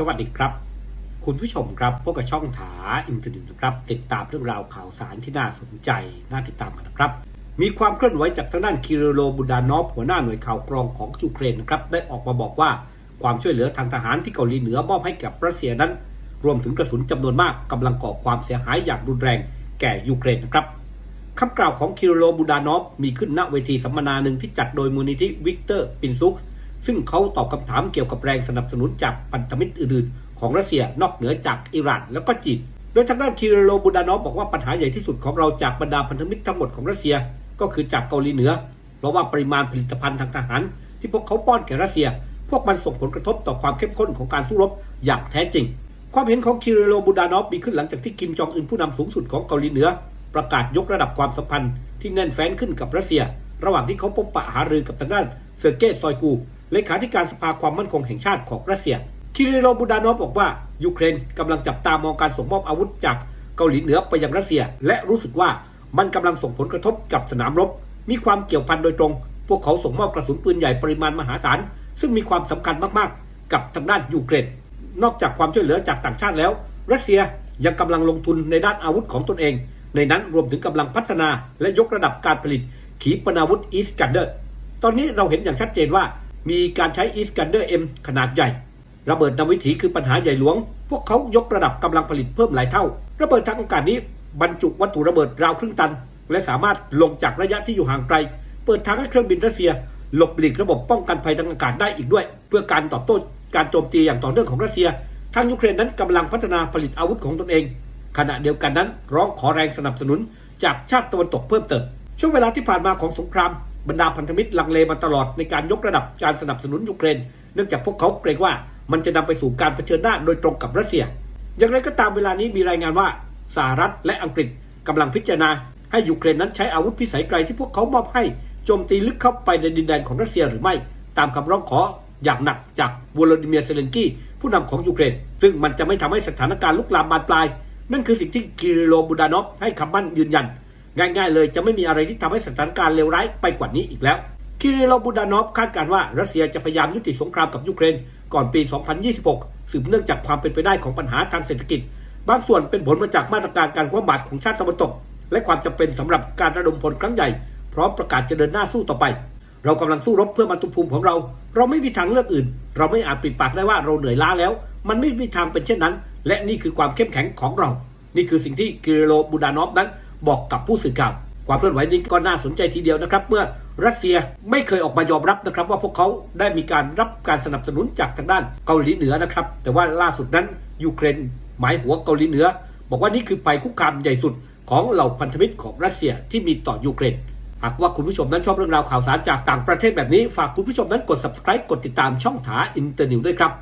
สวัสดีครับ คุณผู้ชมครับพบกับช่องถาอินเทอร์เน็ตนะครับ ติดตามเรื่องราวข่าวสารที่น่าสนใจ น่าติดตามกันนะครับ มีความเคลื่อนไหวจากทางด้านคิริโลบูดานอฟหัวหน้าหน่วยข่าวกรองของยูเครนนะครับได้ออกมาบอกว่าความช่วยเหลือทางทหารที่เกาหลีเหนือมอบให้กับรัสเซียนั้น รวมถึงกระสุนจำนวนมากกำลังก่อความเสียหายอย่างรุนแรงแก่ยูเครนนะครับคำกล่าวของคิริโลบูดานอฟมีขึ้นณเวทีสัมมนาหนึ่งที่จัดโดยมูลนิธิวิกเตอร์ปินซุก ซึ่งเขาตอบคำถามเกี่ยวกับแรงสนับสนุนจากพันธมิตรอื่นๆ ของรัสเซียนอกเหนือจากอิหร่านแล้วก็จีนโดยทางด้านคิริโลบูดานอฟบอกว่าปัญหาใหญ่ที่สุดของเราจากบรรดาพันธมิตรทั้งหมดของรัสเซียก็คือจากเกาหลีเหนือ เพราะว่าปริมาณผลิตภัณฑ์ทางทหาร ที่พวกเขาป้อนแก่รัสเซีย พวกมันส่งผลกระทบต่อความเข้มข้นของการสู้รบอย่างแท้จริง ความเห็นของคิริโลบูดานอฟมีขึ้นหลังจากที่คิมจองอึนผู้นำสูงสุดของเกาหลีเหนือ ประกาศยกระดับความสัมพันธ์ที่แน่นแฟ้นขึ้นกับรัสเซีย ระหว่างที่เขาพบปะหารือกับทางด้านเซอร์เกย์ซอยกู เลขาธิการสภาความมั่นคงแห่งชาติของรัสเซีย คิริโลบูดานอฟบอกว่า ยูเครนกำลังจับตามองการส่งมอบอาวุธจากเกาหลีเหนือไปยังรัสเซีย และรู้สึกว่ามันกำลังส่งผลกระทบกับสนามรบ มีความเกี่ยวพันโดยตรง พวกเขาส่งมอบกระสุนปืนใหญ่ปริมาณมหาศาล ซึ่งมีความสำคัญมากๆ กับทางด้านยูเครน นอกจากความช่วยเหลือจากต่างชาติแล้ว รัสเซียยังกำลังลงทุนในด้านอาวุธของตนเอง ในนั้นรวมถึงกำลังพัฒนาและยกระดับการผลิตขีปนาวุธอีสกันเดอร์ ตอนนี้เราเห็นอย่างชัดเจนว่า มีการใช้อีสกันเดอร์เอ็มขนาดใหญ่ ระเบิดนำวิถีคือปัญหาใหญ่หลวง พวกเขายกระดับกำลังผลิตเพิ่มหลายเท่า ระเบิดทางอากาศนี้บรรจุวัตถุระเบิดราวครึ่งตัน และสามารถลงจากระยะที่อยู่ห่างไกล เปิดทางให้เครื่องบินรัสเซีย หลบหลีกระบบป้องกันภัยทางอากาศได้อีกด้วย เพื่อการตอบโต้การโจมตีอย่างต่อเนื่องของรัสเซียทางยูเครนนั้นกำลังพัฒนาผลิตอาวุธของตนเอง ขณะเดียวกันนั้นร้องขอแรงสนับสนุนจากชาติตะวันตกเพิ่มเติมช่วงเวลาที่ผ่านมาของสงคราม บรรดาพันธมิตรลังเลมาตลอดในการยกระดับการสนับสนุนยูเครน เนื่องจากพวกเขาเกรงว่ามันจะนำไปสู่การเผชิญหน้าโดยตรงกับรัสเซีย อย่างไรก็ตามเวลานี้มีรายงานว่าสหรัฐและอังกฤษกำลังพิจารณา ให้ยูเครนนั้นใช้อาวุธพิสัยไกลที่พวกเขามอบให้โจมตีลึกเข้าไปในดินแดนของรัสเซียหรือไม่ ตามคำร้องขออย่างหนักจากวลาดิเมียร์เซเลนกี้ผู้นำของยูเครน ซึ่งมันจะไม่ทำให้สถานการณ์ลุกลามบานปลาย นั่นคือสิ่งที่คิริโลบูดานอฟให้คำมั่นยืนยัน ง่ายๆเลยจะไม่มีอะไรที่ทำให้สถานการณ์เลวร้ายไปกว่านี้อีกแล้วคิริโลบูดานอฟคาดการณ์ว่ารัสเซียจะพยายามยุติสงครามกับยูเครนก่อนปี 2026 สืบเนื่องจากความเป็นไปได้ของปัญหาทางเศรษฐกิจ บางส่วนเป็นผลมาจากมาตรการการคว่ำบาตรของชาติตะวันตก และความจำเป็นสำหรับการระดมพลครั้งใหญ่ พร้อมประกาศจะเดินหน้าสู้ต่อไป เรากำลังสู้รบเพื่อมาตุภูมิของเรา เราไม่มีทางเลือกอื่น เราไม่อาจปิดปากได้ว่าเราเหนื่อยล้าแล้ว มันไม่มีทางเป็นเช่นนั้น และนี่คือความเข้มแข็งของเรา นี่คือสิ่งที่กิริโลบูดานอฟนั้น บอกกับผู้สื่อข่าว ความเคลื่อนไหวนี้ก็น่าสนใจทีเดียวนะครับ เมื่อรัสเซียไม่เคยออกมายอมรับนะครับ ว่าพวกเขาได้มีการรับการสนับสนุนจากทางด้านเกาหลีเหนือนะครับ แต่ว่าล่าสุดนั้นยูเครนหมายหัวเกาหลีเหนือ บอกว่านี่คือภัยคุกคามใหญ่สุดของเหล่าพันธมิตรของรัสเซียที่มีต่อยูเครนหากว่าคุณผู้ชมนั้นชอบเรื่องราวข่าวสารจากต่างประเทศแบบนี้ ฝากคุณผู้ชมนั้นกด subscribe กดติดตามช่องถาอินเตอร์นิวด้วยครับ